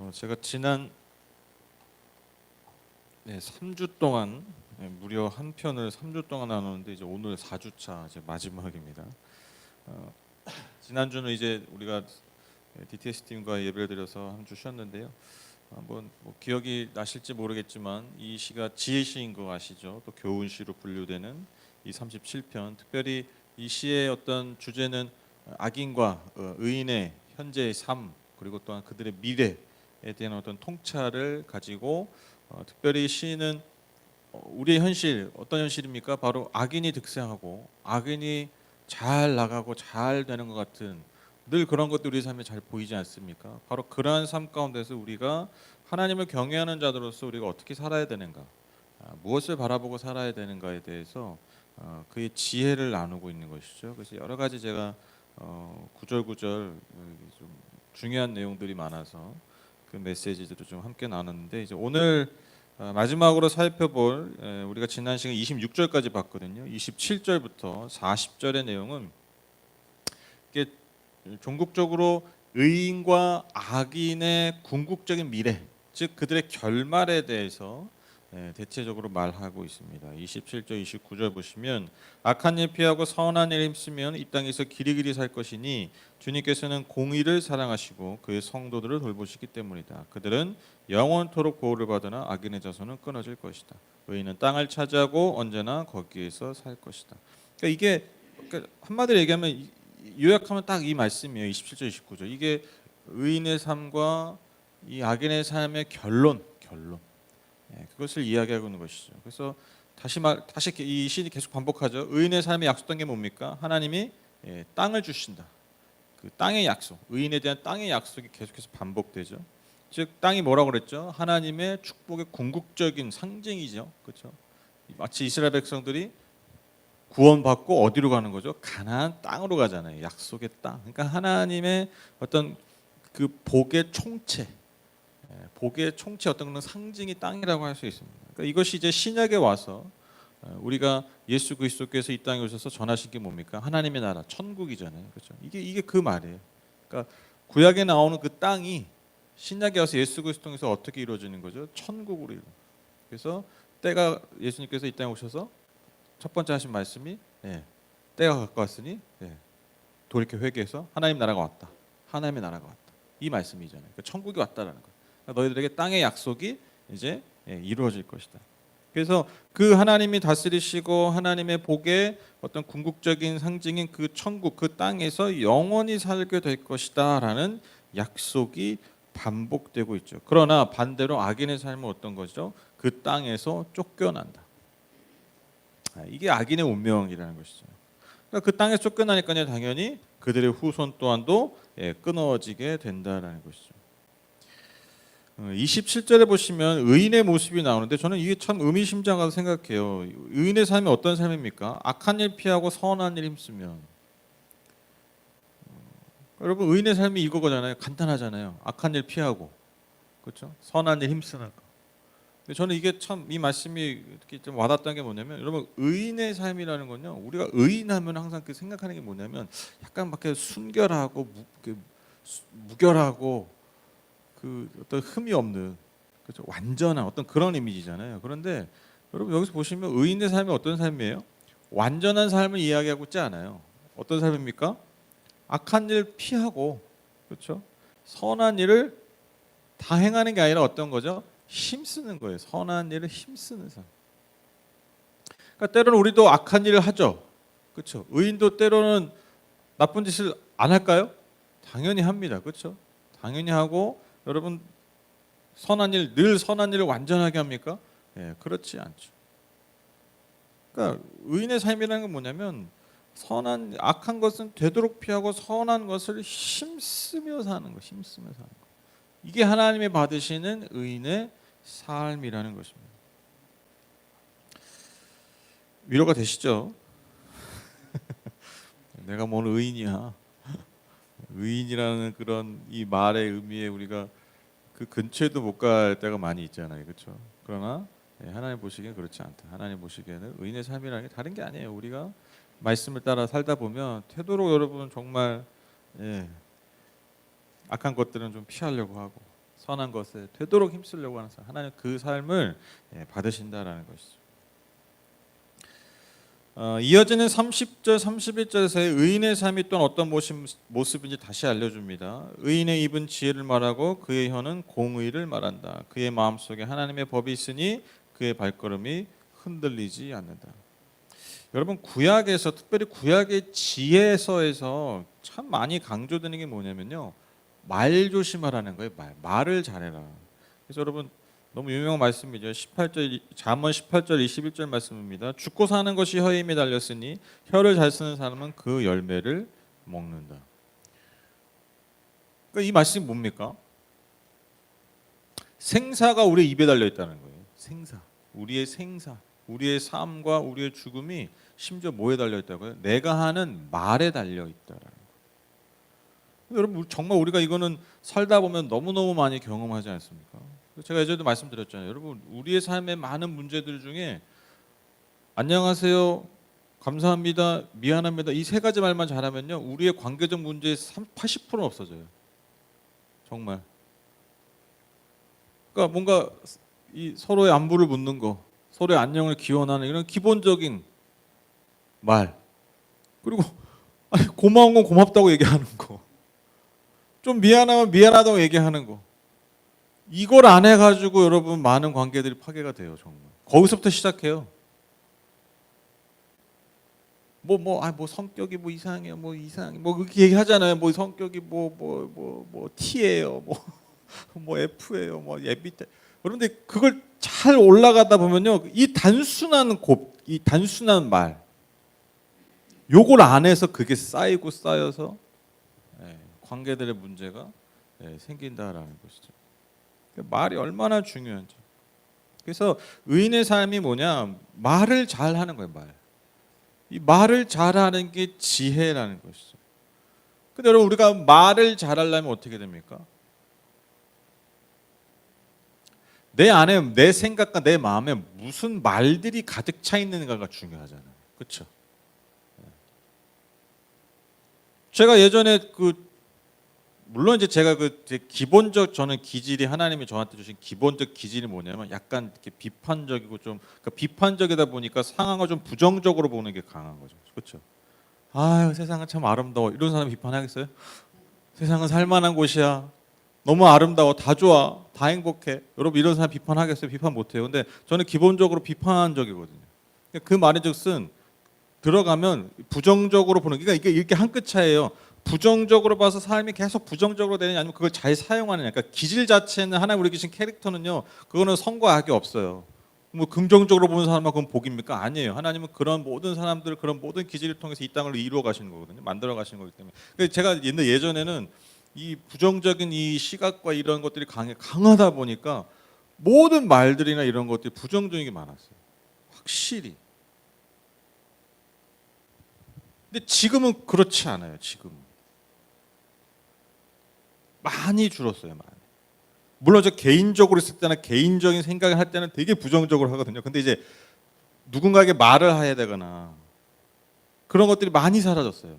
어, 제가 지난 네, 3주 동안 네, 무려 한 편을 3주 동안 나누는데 이제 오늘 4주차 이제 마지막입니다. 어, 지난주는 이제 우리가 DTS 팀과 예배를 드려서 한 주 쉬었는데요. 한번 뭐 기억이 나실지 모르겠지만 이 시가 지혜 시인 거 아시죠? 또 교훈 시로 분류되는 이 37편 특별히 이 시의 어떤 주제는 악인과 어, 의인의 현재의 삶 그리고 또한 그들의 미래에 대한 어떤 통찰을 가지고 어, 특별히 시인은 어, 우리의 현실 어떤 현실입니까? 바로 악인이 득세하고 악인이 잘 나가고 잘 되는 것 같은 늘 그런 것들이 우리 삶에 잘 보이지 않습니까? 바로 그러한 삶 가운데서 우리가 하나님을 경외하는 자들로서 우리가 어떻게 살아야 되는가, 아, 무엇을 바라보고 살아야 되는가에 대해서 어, 그의 지혜를 나누고 있는 것이죠. 그래서 여러 가지 제가 어, 구절구절 좀 중요한 내용들이 많아서 그 메시지들을 좀 함께 나눴는데 이제 오늘 어, 마지막으로 살펴볼 에, 우리가 지난 시간 26절까지 봤거든요. 27절부터 40절의 내용은 이게 종국적으로 의인과 악인의 궁극적인 미래, 즉 그들의 결말에 대해서 예, 대체적으로 말하고 있습니다. 27절, 29절 보시면 악한 일 피하고 선한 일 힘쓰면 이 땅에서 길이길이 살 것이니 주님께서는 공의를 사랑하시고 그의 성도들을 돌보시기 때문이다. 그들은 영원토록 보호를 받으나 악인의 자손은 끊어질 것이다. 의인은 땅을 차지하고 언제나 거기에서 살 것이다. 그러니까 이게 그러니까 한마디로 얘기하면 이- 요약하면 딱 이 말씀이에요. 27절, 29절. 이게 의인의 삶과 이 악인의 삶의 결론, 결론. 예, 그것을 이야기하고 있는 것이죠. 그래서 다시 말 다시 이 시인이 계속 반복하죠. 의인의 삶에 약속된 게 뭡니까? 하나님이 예, 땅을 주신다. 그 땅의 약속, 의인에 대한 땅의 약속이 계속해서 반복되죠. 즉 땅이 뭐라고 그랬죠? 하나님의 축복의 궁극적인 상징이죠. 그렇죠? 마치 이스라엘 백성들이 구원받고 어디로 가는 거죠? 가나안 땅으로 가잖아요. 약속의 땅. 그러니까 하나님의 어떤 그 복의 총체, 예, 복의 총체 어떤 그런 상징이 땅이라고 할 수 있습니다. 그러니까 이것이 이제 신약에 와서 어, 우리가 예수 그리스도께서 이 땅에 오셔서 전하신 게 뭡니까? 하나님의 나라, 천국이잖아요. 그렇죠? 이게 이게 그 말이에요. 그러니까 구약에 나오는 그 땅이 신약에 와서 예수 그리스도 통해서 어떻게 이루어지는 거죠? 천국으로. 그래서 때가 예수님께서 이 땅에 오셔서 첫 번째 하신 말씀이 예, 때가 가까웠으니 예, 돌이켜 회개해서 하나님 나라가 왔다. 하나님의 나라가 왔다. 이 말씀이잖아요. 그러니까 천국이 왔다라는 거. 너희들에게 땅의 약속이 이제 예, 이루어질 것이다. 그래서 그 하나님이 다스리시고 하나님의 복의 어떤 궁극적인 상징인 그 천국 그 땅에서 영원히 살게 될 것이다라는 약속이 반복되고 있죠. 그러나 반대로 악인의 삶은 어떤 거죠? 그 땅에서 쫓겨난다. 아, 이게 악인의 운명이라는 것이죠. 그러니까 그 땅에 쫓겨나니까요, 당연히 그들의 후손 또한도 예, 끊어지게 된다라는 것이죠. 어, 27절에 보시면 의인의 모습이 나오는데 저는 이게 참 의미심장하다고 생각해요. 의인의 삶이 어떤 삶입니까? 악한 일 피하고 선한 일 힘쓰면. 어, 여러분 의인의 삶이 이거잖아요. 간단하잖아요. 악한 일 피하고, 그렇죠? 선한 일 힘쓰는 거. 근데 저는 이게 참 이 말씀이 이렇게 좀 와닿던 게 뭐냐면 여러분 의인의 삶이라는 건요 우리가 의인하면 항상 그 생각하는 게 뭐냐면 약간 막 이렇게 순결하고 무, 무결하고 그 어떤 흠이 없는 그렇죠 완전한 어떤 그런 이미지잖아요. 그런데 여러분 여기서 보시면 의인의 삶이 어떤 삶이에요? 완전한 삶을 이야기하고 있지 않아요. 어떤 삶입니까? 악한 일 피하고 그렇죠 선한 일을 다 행하는 게 아니라 어떤 거죠? 힘쓰는 거예요. 선한 일을 힘쓰는 삶. 그러니까 때로는 우리도 악한 일을 하죠. 그렇죠? 의인도 때로는 나쁜 짓을 안 할까요? 당연히 합니다. 그렇죠? 당연히 하고 여러분 선한 일 늘 선한 일을 완전하게 합니까? 예, 그렇지 않죠. 그러니까 의인의 삶이라는 건 뭐냐면 선한 악한 것은 되도록 피하고 선한 것을 힘쓰며 사는 거, 힘쓰며 사는 거. 이게 하나님이 받으시는 의인의 삶이라는 것입니다. 위로가 되시죠? 내가 뭔 의인이야. 의인이라는 그런 이 말의 의미에 우리가 그 근처에도 못 갈 때가 많이 있잖아요, 그렇죠? 그러나 예, 하나님 보시기엔 그렇지 않다. 하나님 보시기에는 의인의 삶이라는 게 다른 게 아니에요. 우리가 말씀을 따라 살다 보면 되도록 여러분 정말 예, 악한 것들은 좀 피하려고 하고 선한 것에 되도록 힘쓰려고 하는 삶. 하나님 그 삶을 예, 받으신다라는 것이죠. 어, 이어지는 30절, 31절에서의 의인의 삶이 또한 어떤 모습, 모습 인지 다시 알려줍니다. 의인의 입은 지혜를 말하고 그의 혀는 공의를 말한다. 그의 마음속에 하나님의 법이 있으니 그의 발걸음이 흔들리지 않는다. 여러분 구약에서 특별히 구약의 지혜서에서 참 많이 강조되는 게 뭐냐면요. 말 조심하라는 거예요. 말. 말을 잘해라. 그래서 여러분 너무 유명한 말씀이죠. 18절 잠언 18절 21절 말씀입니다. 죽고 사는 것이 혀에 힘이 달렸으니 혀를 잘 쓰는 사람은 그 열매를 먹는다. 그러니까 이 말씀이 뭡니까? 생사가 우리 입에 달려 있다는 거예요. 생사. 우리의 생사. 우리의 삶과 우리의 죽음이 심지어 뭐에 달려 있다고요? 내가 하는 말에 달려 있다라는 거예요. 여러분 정말 우리가 이거는 살다 보면 너무너무 많이 경험하지 않습니까? 제가 예전에도 말씀드렸잖아요. 여러분 우리의 삶의 많은 문제들 중에 안녕하세요. 감사합니다. 미안합니다. 이 세 가지 말만 잘하면요. 우리의 관계적 문제의 80%는 없어져요. 정말. 그러니까 뭔가 이 서로의 안부를 묻는 거, 서로의 안녕을 기원하는 이런 기본적인 말. 그리고 아니, 고마운 건 고맙다고 얘기하는 거. 좀 미안하면 미안하다고 얘기하는 거. 이걸 안 해가지고 여러분 많은 관계들이 파괴가 돼요 정말. 거기서부터 시작해요. 뭐 뭐 아 뭐 성격이 뭐뭐 이상해 뭐 그렇게 얘기하잖아요 뭐 성격이 뭐 뭐 뭐 뭐 T예요 뭐 뭐 F예요 뭐 예비 때 그런데 그걸 잘 올라가다 보면요 이 단순한 곱이 단순한 말 요걸 안에서 그게 쌓이고 쌓여서 예, 관계들의 문제가 예, 생긴다라는 것이죠. 말이 얼마나 중요한지. 그래서 의인의 삶이 뭐냐? 말을 잘 하는 거예요, 말. 이 말을 잘 하는 게 지혜라는 것이죠. 근데 여러분 우리가 말을 잘 하려면 어떻게 됩니까? 내 안에 내 생각과 내 마음에 무슨 말들이 가득 차 있는가가 중요하잖아요. 그렇죠? 제가 예전에 그 물론 이제 제가 그제 기본적 저는 기질이 하나님이 저한테 주신 기본적 기질이 뭐냐면 약간 이렇게 비판적이고 좀 그러니까 비판적이다 보니까 상황을 좀 부정적으로 보는 게 강한 거죠. 그렇죠? 아유 세상은 참 아름다워 이런 사람 비판하겠어요? 세상은 살만한 곳이야. 너무 아름다워 다 좋아 다 행복해. 여러분 이런 사람 비판하겠어요? 비판 못해요. 근데 저는 기본적으로 비판적이거든요. 그 말인즉슨 들어가면 부정적으로 보는 그러니까 이게 이렇게 한 끗 차이예요. 부정적으로 봐서 삶이 계속 부정적으로 되느냐 아니면 그걸 잘 사용하느냐. 그러니까 기질 자체는 하나님 우리 계신 캐릭터는요. 그거는 선과 악이 없어요. 뭐 긍정적으로 보는 사람은 그건 복입니까? 아니에요. 하나님은 그런 모든 사람들 그런 모든 기질을 통해서 이 땅을 이루어 가시는 거거든요. 만들어 가시는 거기 때문에. 그래서 제가 옛날 예전에는 이 부정적인 이 시각과 이런 것들이 강해 강하다 보니까 모든 말들이나 이런 것들이 부정적인 게 많았어요. 확실히. 근데 지금은 그렇지 않아요. 지금 많이 줄었어요. 많이. 물론 저 개인적으로 있을 때나 개인적인 생각을 할 때는 되게 부정적으로 하거든요. 근데 이제 누군가에게 말을 해야 되거나 그런 것들이 많이 사라졌어요.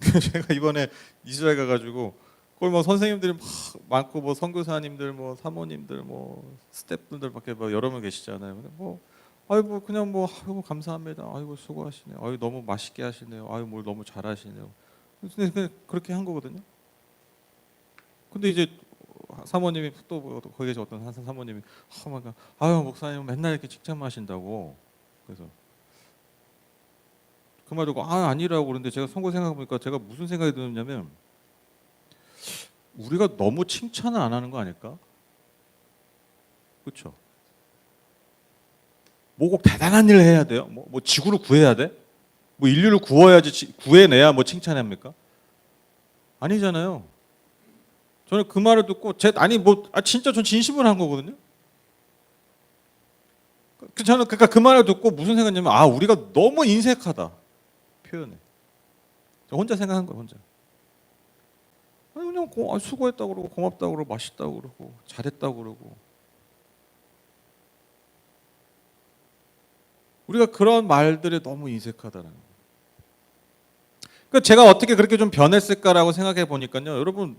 제가 이번에 이스라엘 가가지고 그걸 뭐 선생님들이 막 많고 뭐 선교사님들 뭐 사모님들 뭐 스태프분들밖에 뭐 여러 명 계시잖아요. 근데 뭐 아이고 그냥 뭐 아이고 감사합니다. 아이고 수고하시네요. 아이고 너무 맛있게 하시네요. 아이고 뭘 너무 잘하시네요. 근데 그렇게 한 거거든요. 근데 이제 사모님이 또뭐 거기 계신 어떤 한 사모님이 아, 아유 목사님 맨날 이렇게 칭찬만 하신다고 그래서 그말 듣고 아 아니라고 그러는데 제가 선거 생각해 보니까 제가 무슨 생각이 드느냐면 우리가 너무 칭찬을 안 하는 거 아닐까? 그렇죠? 뭐 꼭 대단한 일을 해야 돼요? 뭐, 뭐 지구를 구해야 돼? 뭐 인류를 구워야지 치- 구해내야 뭐 칭찬합니까? 아니잖아요. 저는 그 말을 듣고 제 아니 뭐 아, 진짜 전 진심으로 한 거거든요. 그 저는 그러니까 그 말을 듣고 무슨 생각이냐면 아 우리가 너무 인색하다 표현에. 저 혼자 생각한 거예요 혼자. 아니 그냥 고, 아, 수고했다 고 그러고 고맙다 고 그러고 맛있다 고 그러고 잘했다 고 그러고 우리가 그런 말들에 너무 인색하다는 거예요. 그러니까 제가 어떻게 그렇게 좀 변했을까라고 생각해 보니까요. 여러분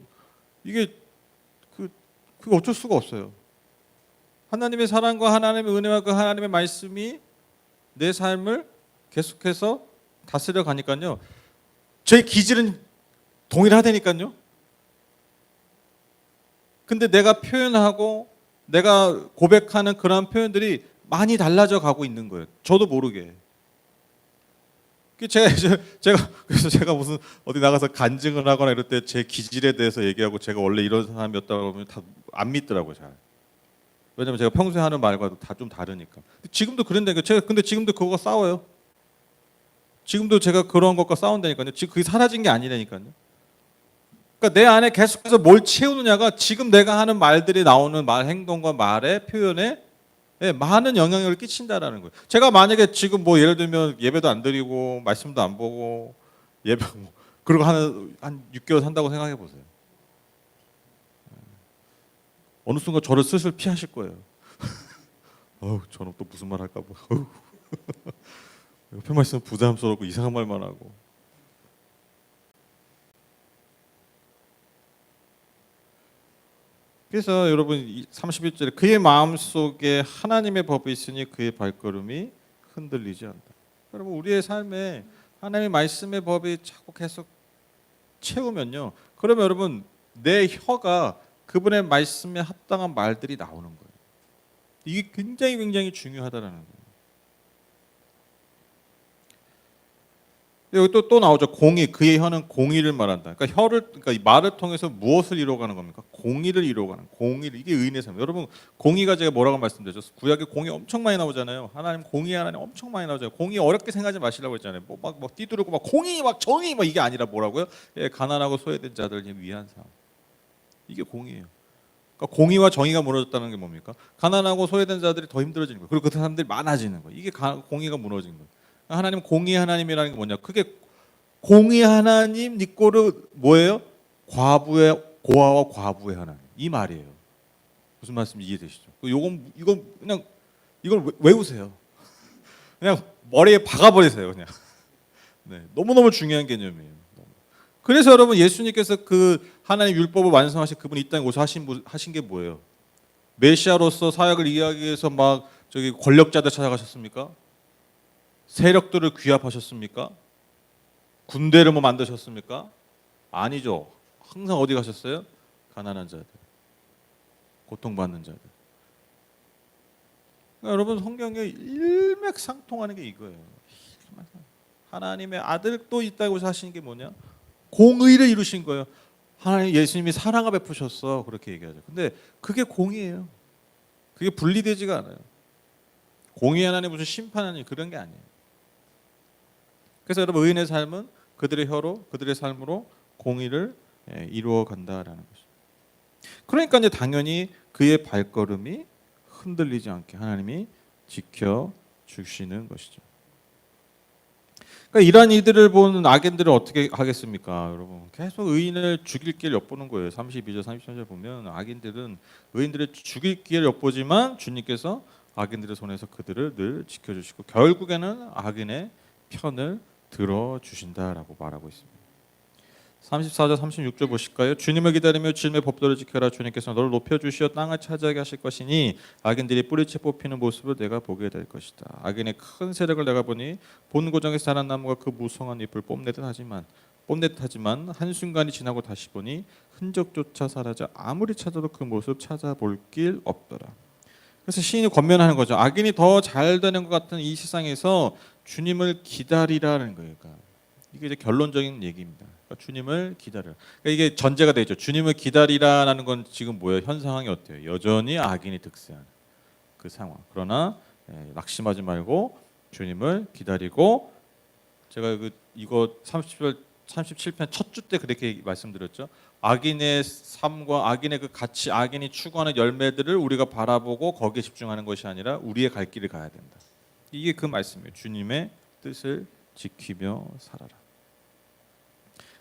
이게 그 그게 어쩔 수가 없어요. 하나님의 사랑과 하나님의 은혜와 그 하나님의 말씀이 내 삶을 계속해서 다스려 가니까요. 저의 기질은 동일하다니까요. 근데 내가 표현하고 내가 고백하는 그런 표현들이 많이 달라져 가고 있는 거예요. 저도 모르게. 그 제가 제가 그래서 제가 무슨 어디 나가서 간증을 하거나 이럴 때 제 기질에 대해서 얘기하고 제가 원래 이런 사람이었다 그러면 다 안 믿더라고요, 잘. 왜냐면 제가 평소에 하는 말과도 다 좀 다르니까. 지금도 그런다니까. 제가 근데 지금도 그거 싸워요. 지금도 제가 그런 것과 싸운다니까요. 지금 그게 사라진 게 아니라니까요. 그러니까 내 안에 계속해서 뭘 채우느냐가 지금 내가 하는 말들이 나오는 말 행동과 말의 표현에 예, 많은 영향력을 끼친다라는 거예요. 제가 만약에 지금 뭐 예를 들면 예배도 안 드리고 말씀도 안 보고 예배 뭐 그리고 한, 한 6개월 산다고 생각해 보세요. 어느 순간 저를 슬슬 피하실 거예요. 어우, 저는 또 무슨 말 할까 봐. 옆에만 있으면 부담스럽고 이상한 말만 하고. 그래서 여러분 31절에 그의 마음 속에 하나님의 법이 있으니 그의 발걸음이 흔들리지 않다. 여러분 우리의 삶에 하나님의 말씀의 법이 자꾸 계속 채우면요. 그러면 여러분 내 혀가 그분의 말씀에 합당한 말들이 나오는 거예요. 이게 굉장히 굉장히 중요하다라는 거예요. 여기 또, 또 나오죠. 공의, 그의 혀는 공의를 말한다. 그러니까 혀를, 그러니까 이 말을 통해서 무엇을 이루어가는 겁니까? 공의를 이루어가는, 공의를. 이게 의인의 삶. 여러분, 공의가 제가 뭐라고 말씀드렸죠? 구약에 공의 엄청 많이 나오잖아요. 하나님 공의 하나님 엄청 많이 나오잖아요. 공의 어렵게 생각하지 마시라고 했잖아요. 뭐 막, 막 띠두르고 막 공의, 막 정의, 막 이게 아니라 뭐라고요? 예, 가난하고 소외된 자들 위한 삶. 이게 공의예요. 그러니까 공의와 정의가 무너졌다는 게 뭡니까? 가난하고 소외된 자들이 더 힘들어지는 거예요. 그리고 그 사람들이 많아지는 거예요. 이게 가, 공의가 무너진 거예요. 하나님 공의 하나님이라는 게 뭐냐? 그게 공의 하나님 니꼬르 뭐예요? 과부의 고아와 과부의 하나님 이 말이에요. 무슨 말씀인지 이해되시죠? 그 요건 이건 그냥 이걸 외- 외우세요. 그냥 머리에 박아버리세요. 그냥 네, 너무 너무 중요한 개념이에요. 그래서 여러분 예수님께서 그 하나님 율법을 완성하신 그분이 이 땅에 오셔 하신 분- 하신 게 뭐예요? 메시아로서 사역을 이해하기 위해서 막 저기 권력자들 찾아가셨습니까? 세력들을 귀합하셨습니까? 군대를 뭐 만드셨습니까? 아니죠. 항상 어디 가셨어요? 가난한 자들, 고통받는 자들. 그러니까 여러분 성경에 일맥상통하는 게 이거예요. 하나님의 아들도 있다고 하시는 게 뭐냐? 공의를 이루신 거예요. 하나님 예수님이 사랑을 베푸셨어 그렇게 얘기하죠. 근데 그게 공의예요. 그게 분리되지가 않아요. 공의 하나님 무슨 심판 하나님 그런 게 아니에요. 그래서 여러분 의인의 삶은 그들의 혀로 그들의 삶으로 공의를 예, 이루어 간다라는 것이죠. 그러니까 이제 당연히 그의 발걸음이 흔들리지 않게 하나님이 지켜 주시는 것이죠. 그러니까 이러한 이들을 보는 악인들은 어떻게 하겠습니까, 여러분? 계속 의인을 죽일 기회를 엿보는 거예요. 32절, 33절 보면 악인들은 의인들을 죽일 기회를 엿보지만 주님께서 악인들의 손에서 그들을 늘 지켜주시고 결국에는 악인의 편을 들어 주신다라고 말하고 있습니다. 34절 36절 보실까요? 주님을 기다리며 주님의 법도를 지켜라 주님께서 너를 높여 주시어 땅을 차지하게 하실 것이니 악인들이 뿌리채 뽑히는 모습을 내가 보게 될 것이다. 악인의 큰 세력을 내가 보니 본 고장에서 자란 나무가 그 무성한 잎을 뽐내듯 하지만 뽐내듯 하지만 한 순간이 지나고 다시 보니 흔적조차 사라져 아무리 찾아도 그 모습 찾아볼 길 없더라. 그래서 시인이 권면하는 거죠. 악인이 더 잘 되는 것 같은 이 세상에서 주님을 기다리라는 거예요. 그러니까 이게 이제 결론적인 얘기입니다. 그러니까 주님을 기다려. 그러니까 이게 전제가 되죠. 주님을 기다리라는 건 지금 뭐예요? 현 상황이 어때요? 여전히 악인이 득세하는 그 상황. 그러나 예, 낙심하지 말고 주님을 기다리고 제가 그 이거 30절 37편 첫 주 때 그렇게 말씀드렸죠. 악인의 삶과 악인의 그 가치, 악인이 추구하는 열매들을 우리가 바라보고 거기에 집중하는 것이 아니라 우리의 갈 길을 가야 된다. 이게 그 말씀이에요. 주님의 뜻을 지키며 살아라.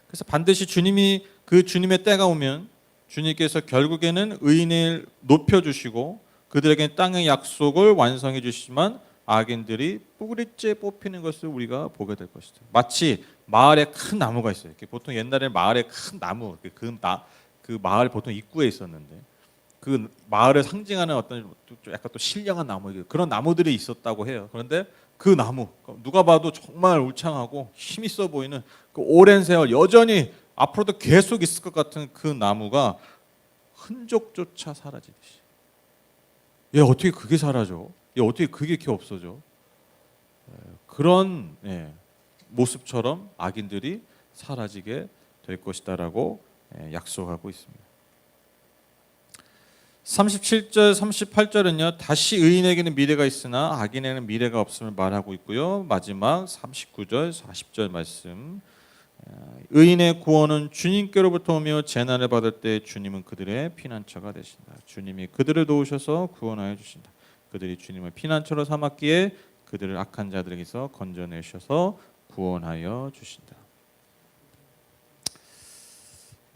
그래서 반드시 주님이 그 주님의 때가 오면 주님께서 결국에는 의인을 높여 주시고 그들에게 땅의 약속을 완성해 주시지만 악인들이 뿌리째 뽑히는 것을 우리가 보게 될 것이다. 마치 마을에 큰 나무가 있어요. 보통 옛날에 마을에 큰 나무, 그, 나, 그 마을 보통 입구에 있었는데 그 마을을 상징하는 어떤 또 약간 또 신령한 나무 그런 나무들이 있었다고 해요. 그런데 그 나무 누가 봐도 정말 울창하고 힘 있어 보이는 그 오랜 세월 여전히 앞으로도 계속 있을 것 같은 그 나무가 흔적조차 사라지듯이. 얘 어떻게 그게 사라져? 얘 어떻게 그게 이렇게 없어져? 예, 그런 예, 모습처럼 악인들이 사라지게 될 것이다라고 예, 약속하고 있습니다. 37절, 38절은요. 다시 의인에게는 미래가 있으나 악인에게는 미래가 없음을 말하고 있고요. 마지막 39절, 40절 말씀. 어, 의인의 구원은 주님께로부터 오며 재난을 받을 때 주님은 그들의 피난처가 되신다. 주님이 그들을 도우셔서 구원하여 주신다. 그들이 주님을 피난처로 삼았기에 그들을 악한 자들에게서 건져내셔서 구원하여 주신다.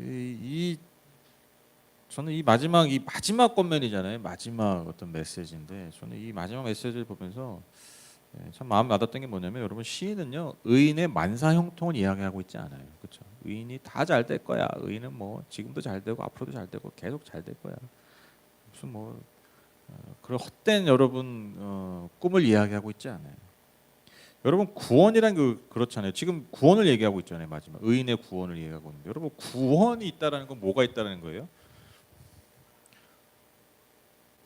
이, 이 저는 이 마지막 이 마지막 권면이잖아요. 마지막 어떤 메시지인데 저는 이 마지막 메시지를 보면서 예, 참 마음 와닿던 게 뭐냐면 여러분 시인은요 의인의 만사 형통을 이야기하고 있지 않아요. 그렇죠? 의인이 다 잘 될 거야. 의인은 뭐 지금도 잘 되고 앞으로도 잘 되고 계속 잘 될 거야. 무슨 뭐 어, 그런 헛된 여러분 어, 꿈을 이야기하고 있지 않아요. 여러분 구원이란 그 그렇잖아요. 지금 구원을 얘기하고 있잖아요. 마지막 의인의 구원을 얘기하고 있는데 여러분 구원이 있다라는 건 뭐가 있다라는 거예요?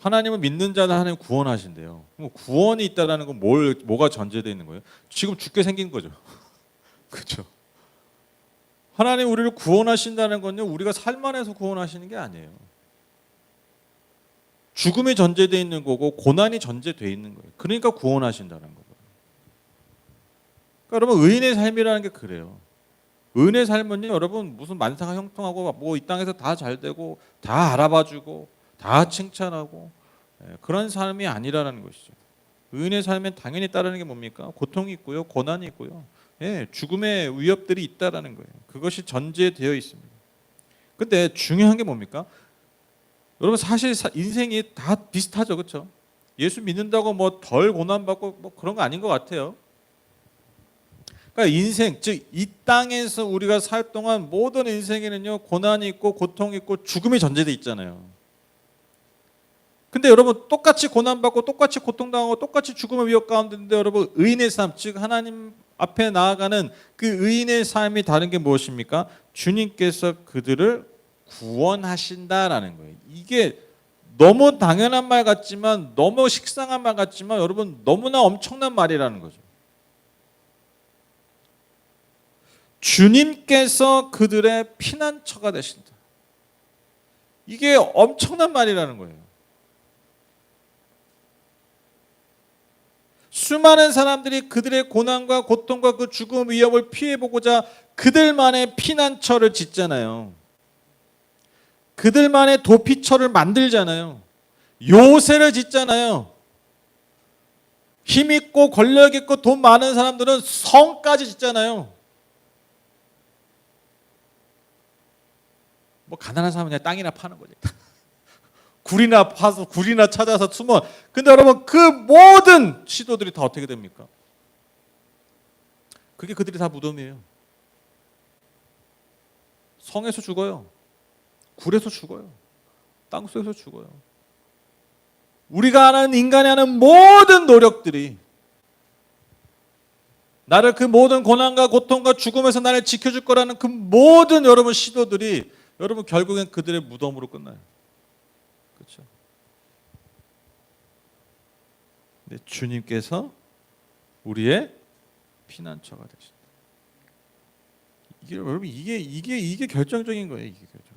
하나님을 믿는 자는 하나님 구원하신대요. 그럼 구원이 있다라는 건 뭘 뭐가 전제되어 있는 거예요? 지금 죽게 생긴 거죠. 그렇죠? 하나님 우리를 구원하신다는 건요. 우리가 살만해서 구원하시는 게 아니에요. 죽음이 전제되어 있는 거고 고난이 전제되어 있는 거예요. 그러니까 구원하신다는 거예요. 그러니까 여러분 의인의 삶이라는 게 그래요. 의인의 삶은요, 여러분 무슨 만사가 형통하고 뭐 이 땅에서 다 잘 되고 다 알아봐주고 다 칭찬하고 예, 그런 삶이 아니라는 것이죠. 의인의 삶엔 당연히 따르는 게 뭡니까? 고통이 있고요, 고난이 있고요, 예, 죽음의 위협들이 있다라는 거예요. 그것이 전제되어 있습니다. 근데 중요한 게 뭡니까? 여러분 사실 사- 인생이 다 비슷하죠, 그렇죠? 예수 믿는다고 뭐 덜 고난 받고 뭐 그런 거 아닌 것 같아요. 그러니까 인생 즉 이 땅에서 우리가 살 동안 모든 인생에는요 고난이 있고 고통이 있고 죽음이 전제돼 있잖아요. 근데 여러분 똑같이 고난 받고 똑같이 고통당하고 똑같이 죽음의 위협 가운데인데 여러분 의인의 삶 즉 하나님 앞에 나아가는 그 의인의 삶이 다른 게 무엇입니까? 주님께서 그들을 구원하신다라는 거예요. 이게 너무 당연한 말 같지만 너무 식상한 말 같지만 여러분 너무나 엄청난 말이라는 거죠. 주님께서 그들의 피난처가 되신다. 이게 엄청난 말이라는 거예요. 수많은 사람들이 그들의 고난과 고통과 그 죽음 위협을 피해 보고자 그들만의 피난처를 짓잖아요. 그들만의 도피처를 만들잖아요. 요새를 짓잖아요. 힘 있고 권력 있고 돈 많은 사람들은 성까지 짓잖아요. 뭐 가난한 사람은 그냥 땅이나 파는 거지. 굴이나 파서 굴이나 찾아서 숨어. 근데 여러분 그 모든 시도들이 다 어떻게 됩니까? 그게 그들이 다 무덤이에요. 성에서 죽어요. 굴에서 죽어요. 땅 속에서 죽어요. 우리가 하는 인간이 하는 모든 노력들이 나를 그 모든 고난과 고통과 죽음에서 나를 지켜줄 거라는 그 모든 여러분 시도들이 여러분 결국엔 그들의 무덤으로 끝나요. 그렇죠? 근데 주님께서 우리의 피난처가 되신다. 이게 여러분 이게 이게 이게 결정적인 거예요. 이게 결정적.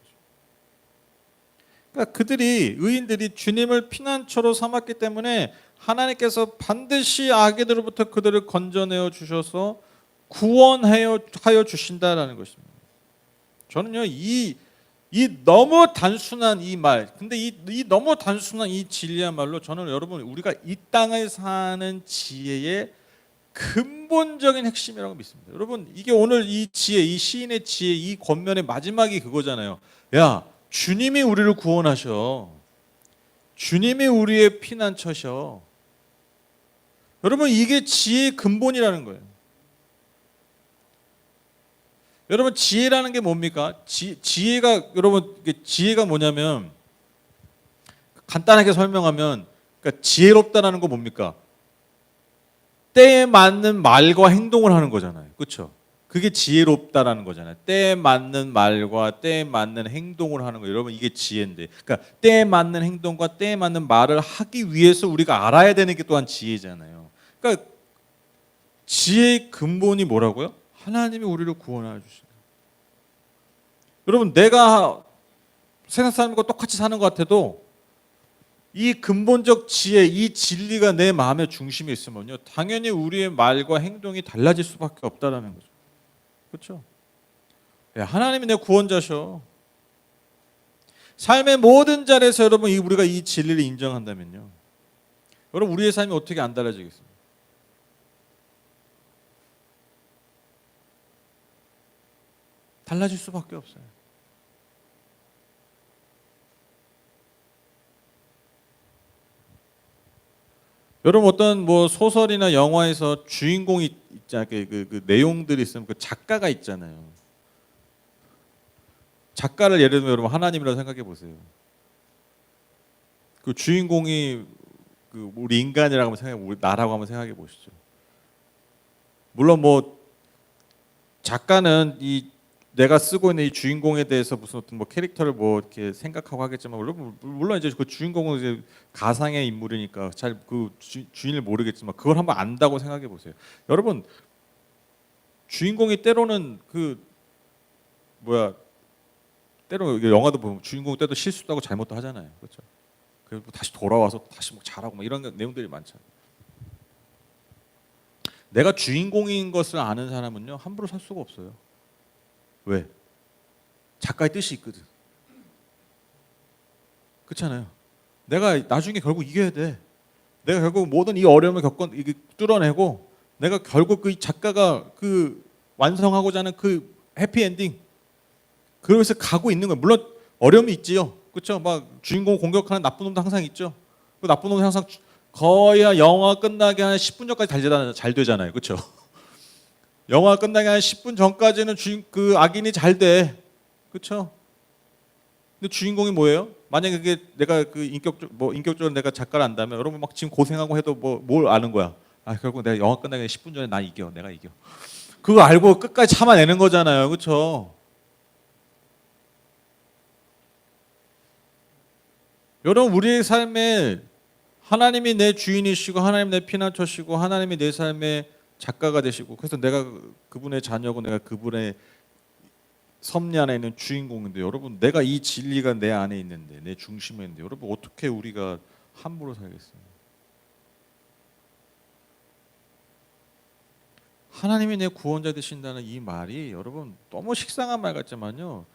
그러니까 그들이 의인들이 주님을 피난처로 삼았기 때문에 하나님께서 반드시 악에들로부터 그들을 건져내어 주셔서 구원하여 하여 주신다라는 것입니다. 저는요 이 이 너무 단순한 이 말, 근데 이, 이 너무 단순한 이 진리야말로 저는 여러분 우리가 이 땅을 사는 지혜의 근본적인 핵심이라고 믿습니다. 여러분 이게 오늘 이 지혜, 이 시인의 지혜, 이 권면의 마지막이 그거잖아요. 야, 주님이 우리를 구원하셔. 주님이 우리의 피난처셔. 여러분 이게 지혜의 근본이라는 거예요. 여러분 지혜라는 게 뭡니까? 지, 지혜가 여러분 지혜가 뭐냐면 간단하게 설명하면 그러니까 지혜롭다라는 거 뭡니까? 때에 맞는 말과 행동을 하는 거잖아요. 그렇죠? 그게 지혜롭다라는 거잖아요. 때에 맞는 말과 때에 맞는 행동을 하는 거. 여러분 이게 지혜인데. 그러니까 때에 맞는 행동과 때에 맞는 말을 하기 위해서 우리가 알아야 되는 게 또한 지혜잖아요. 그러니까 지혜의 근본이 뭐라고요? 하나님이 우리를 구원하여 주신다. 여러분 내가 세상 사람과 똑같이 사는 것 같아도 이 근본적 지혜, 이 진리가 내 마음의 중심에 있으면요, 당연히 우리의 말과 행동이 달라질 수밖에 없다라는 거죠. 그렇죠? 예, 하나님이 내 구원자셔. 삶의 모든 자리에서 여러분 이 우리가 이 진리를 인정한다면요, 여러분 우리의 삶이 어떻게 안 달라지겠습니까? 달라질 수밖에 없어요. 여러분 어떤 뭐 소설이나 영화에서 주인공이 있잖아요. 그, 그, 그 내용들이 있으면 그 작가가 있잖아요. 작가를 예를 들면 여러분 하나님이라고 생각해 보세요. 그 주인공이 그 우리 인간이라고 한번 생각해 우리 나라고 한번 생각해 보시죠. 물론 뭐 작가는 이 내가 쓰고 있는 이 주인공에 대해서 무슨 어떤 뭐 캐릭터를 뭐 이렇게 생각하고 하겠지만 물론 물론 이제 그 주인공은 이제 가상의 인물이니까 잘 그 주인을 모르겠지만 그걸 한번 안다고 생각해 보세요. 여러분 주인공이 때로는 그 뭐야 때로 영화도 보면 주인공 때도 실수도 하고 잘못도 하잖아요. 그렇죠? 그리고 다시 돌아와서 다시 뭐 잘하고 막 이런 내용들이 많잖아요. 내가 주인공인 것을 아는 사람은요 함부로 살 수가 없어요. 왜? 작가의 뜻이 있거든. 그렇잖아요. 내가 나중에 결국 이겨야 돼. 내가 결국 모든 이 어려움을 겪건 이게 뚫어내고 내가 결국 그 작가가 그 완성하고자 하는 그 해피 엔딩 그러면서 가고 있는 거예요. 물론 어려움이 있지요. 그렇죠? 막 주인공 공격하는 나쁜 놈도 항상 있죠. 그 나쁜 놈이 항상 거의 영화 끝나기 한 10분 전까지. 잘 되잖아요. 그렇죠? 영화 끝나기 한 10분 전까지는 주인 그 악인이 잘 돼. 그렇죠? 근데 주인공이 뭐예요? 만약에 그게 내가 그 인격 뭐 인격적으로 내가 작가를 안다면 여러분 막 지금 고생하고 해도 뭐 뭘 아는 거야? 아 결국 내가 영화 끝나기 10분 전에 나 이겨. 내가 이겨. 그거 알고 끝까지 참아내는 거잖아요. 그렇죠? 여러분 우리의 삶에 하나님이 내 주인이시고 하나님 내 피난처시고 하나님이 내 삶의 작가가 되시고 그래서 내가 그분의 자녀고 내가 그분의 섭리 안에 있는 주인공인데 여러분 내가 이 진리가 내 안에 있는데 내 중심에 있는데 여러분 어떻게 우리가 함부로 살겠어요? 하나님이 내 구원자 되신다는 이 말이 여러분 너무 식상한 말 같지만요.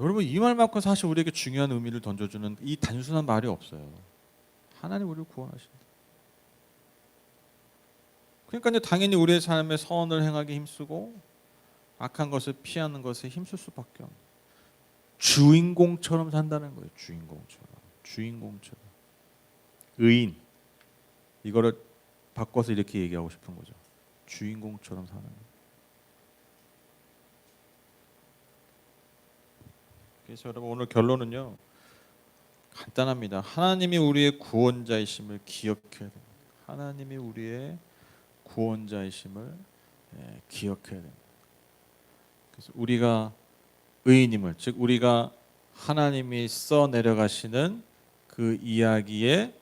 여러분 이 말만큼 사실 우리에게 중요한 의미를 던져주는 이 단순한 말이 없어요. 하나님 우리를 구원하신다. 그러니까 당연히 우리의 삶에 선을 행하기 힘쓰고 악한 것을 피하는 것에 힘쓸 수밖에 없는 주인공처럼 산다는 거예요. 주인공처럼. 주인공처럼. 의인. 이거를 바꿔서 이렇게 얘기하고 싶은 거죠. 주인공처럼 사는 거. 그래서 여러분 오늘 결론은요. 간단합니다. 하나님이 우리의 구원자이심을 기억해야 됩니다. 하나님이 우리의 구원자이심을 예, 기억해야 됩니다. 그래서 우리가 의인임을 즉 우리가 하나님이 써 내려가시는 그 이야기의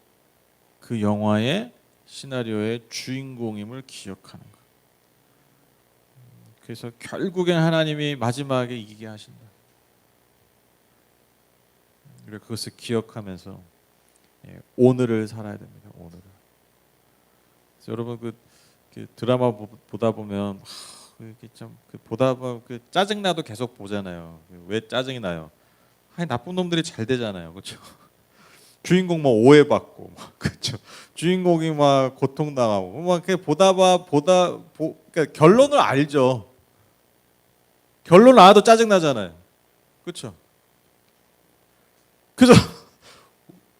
그 영화의 시나리오의 주인공임을 기억하는 것. 그래서 결국엔 하나님이 마지막에 이기게 하신다. 우리가 그것을 기억하면서 예, 오늘을 살아야 됩니다. 오늘을. 여러분 그, 그 드라마 보, 보다 보면 하, 이렇게 좀그 보다 보면 그 짜증 나도 계속 보잖아요. 왜 짜증이 나요? 아니 나쁜 놈들이 잘 되잖아요, 그렇죠? 주인공 뭐 오해받고, 그렇죠? 주인공이 막 고통 당하고, 막그 보다 봐 보다 보, 그러니까 결론을 알죠. 결론 알아도 짜증 나잖아요, 그렇죠? 그죠?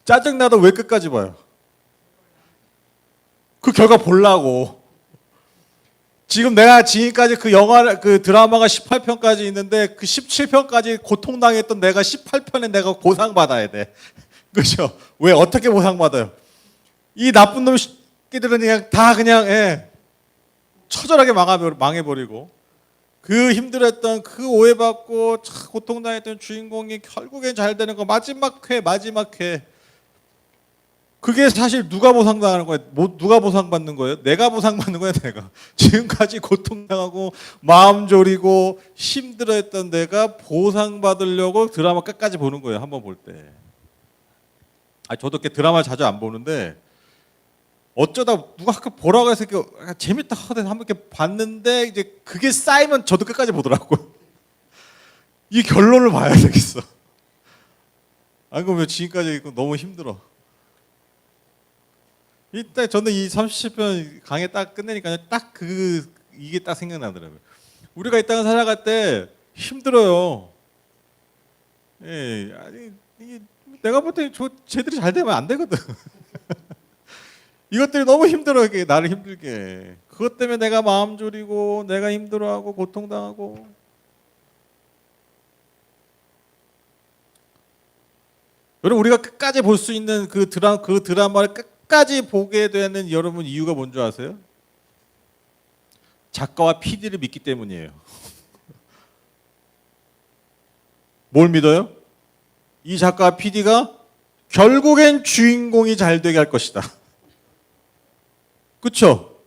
짜증 나도 왜 끝까지 봐요? 그 결과 보려고. 지금 내가 지금까지 그 영화 그 드라마가 18편까지 있는데 그 17편까지 고통당했던 내가 18편에 내가 보상 받아야 돼. 그렇죠? 왜 어떻게 보상받아요? 이 나쁜 놈 새끼들은 그냥 다 그냥 예, 처절하게 망해버리고 그 힘들었던 그 오해받고 참 고통당했던 주인공이 결국엔 잘 되는 거 마지막 회 마지막 회 그게 사실 누가 보상당하는 거예요? 뭐 누가 보상받는 거예요? 내가 보상받는 거야 내가 지금까지 고통당하고 마음 졸이고 힘들어했던 내가 보상받으려고 드라마 끝까지 보는 거예요 한번 볼 때. 아 저도 이렇게 드라마 자주 안 보는데 어쩌다 누가 아까 보라고 해서 이렇게 재밌다 하더니 한번 이렇게 봤는데 이제 그게 쌓이면 저도 끝까지 보더라고요. 이 결론을 봐야 되겠어. 안 그러면 지금까지 너무 힘들어. 이때 저는 이 30편 강의 딱 끝내니까 딱 그 이게 딱 생각나더라고요. 우리가 이 땅을 살아갈 때 힘들어요. 예, 아니 이게 내가 볼 때 저 쟤들이 잘 되면 안 되거든. 이것들이 너무 힘들어 이게 나를 힘들게. 해. 그것 때문에 내가 마음 졸이고 내가 힘들어하고 고통당하고. 여러분 우리가 끝까지 볼 수 있는 그 드라 그 드라마를 끝 까지 보게 되는 여러분 이유가 뭔지 아세요? 작가와 PD를 믿기 때문이에요. 뭘 믿어요? 이 작가와 PD가 결국엔 주인공이 잘 되게 할 것이다. 그렇죠?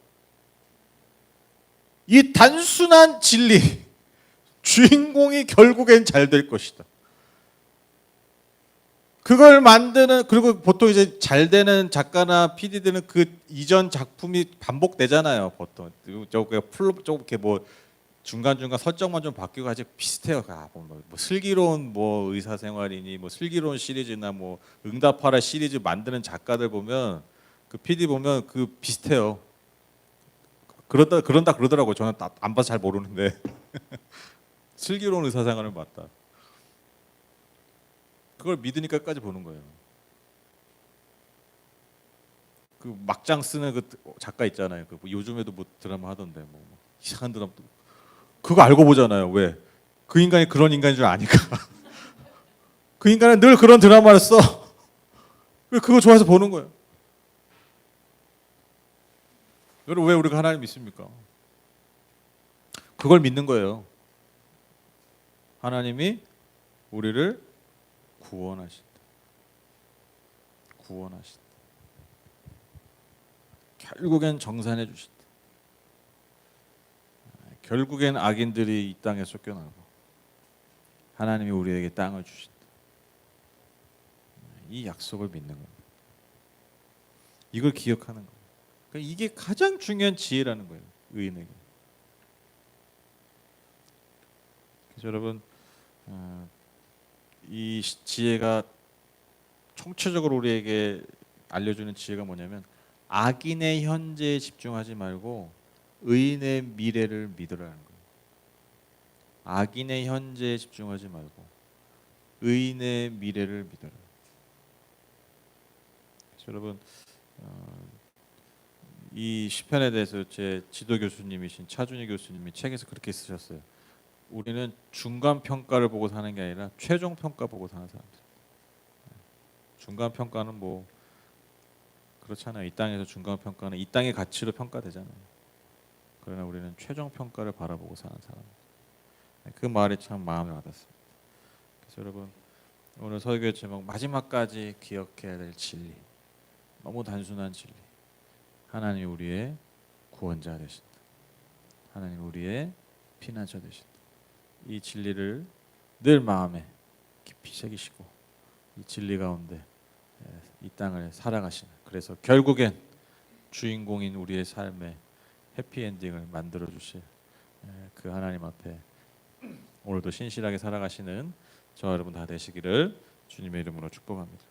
이 단순한 진리 주인공이 결국엔 잘 될 것이다. 그걸 만드는 그리고 보통 이제 잘 되는 작가나 PD들은 그 이전 작품이 반복되잖아요. 보통 저거 풀로 좀 이렇게 뭐 중간 중간 설정만 좀 바뀌고 아직 비슷해요. 아, 뭐, 뭐, 뭐 슬기로운 뭐 의사 생활이니 뭐 슬기로운 시리즈나 뭐 응답하라 시리즈 만드는 작가들 보면 그 PD 보면 그 비슷해요. 그러다 그런다 그러더라고. 요 저는 다- 안 봐서 잘 모르는데 슬기로운 의사 생활을 봤다. 그걸 믿으니까 끝까지 보는 거예요. 그 막장 쓰는 그 작가 있잖아요. 그뭐 요즘에도 뭐 드라마 하던데 뭐 이상한 드라마 그거 알고 보잖아요. 왜? 그 인간이 그런 인간인 줄 아니까. 그 인간은 늘 그런 드라마를 써. 왜 그거 좋아해서 보는 거예요. 여러분 왜 우리가 하나님 믿습니까? 그걸 믿는 거예요. 하나님이 우리를 구원하신다. 구원하신다. 결국엔 정산해 주신다. 결국엔 악인들이 이 땅에 쫓겨나고 하나님이 우리에게 땅을 주신다. 이 약속을 믿는 겁니다. 이걸 기억하는 거예요. 그러니까 이게 가장 중요한 지혜라는 거예요. 의인에게. 그래서 여러분 어, 이 시- 지혜가 총체적으로 우리에게 알려주는 지혜가 뭐냐면 악인의 현재에 집중하지 말고 의인의 미래를 믿으라는 거예요. 악인의 현재에 집중하지 말고 의인의 미래를. 그래서 여러분 어, 이 시편에 대해서 제 지도 교수님이신 차준희 교수님이 책에서 그렇게 쓰셨어요. 우리는 중간 평가를 보고 사는 게 아니라 최종 평가 보고 사는 사람들. 중간 평가는 뭐 그렇잖아요. 이 땅에서 중간 평가는 이 땅의 가치로 평가되잖아요. 그러나 우리는 최종 평가를 바라보고 사는 사람. 그 말이 참 마음에 와닿습니다. 그래서 여러분 오늘 설교의 제목 마지막까지 기억해야 될 진리. 너무 단순한 진리. 하나님 우리의 구원자 되신다. 하나님 우리의 피난처 되신다. 이 진리를 늘 마음에 깊이 새기시고 이 진리 가운데 예, 이 땅을 살아가시는 그래서 결국엔 주인공인 우리의 삶에 해피엔딩을 만들어 주실 예, 그 하나님 앞에 오늘도 신실하게 살아가시는 저 여러분 다 되시기를 주님의 이름으로 축복합니다.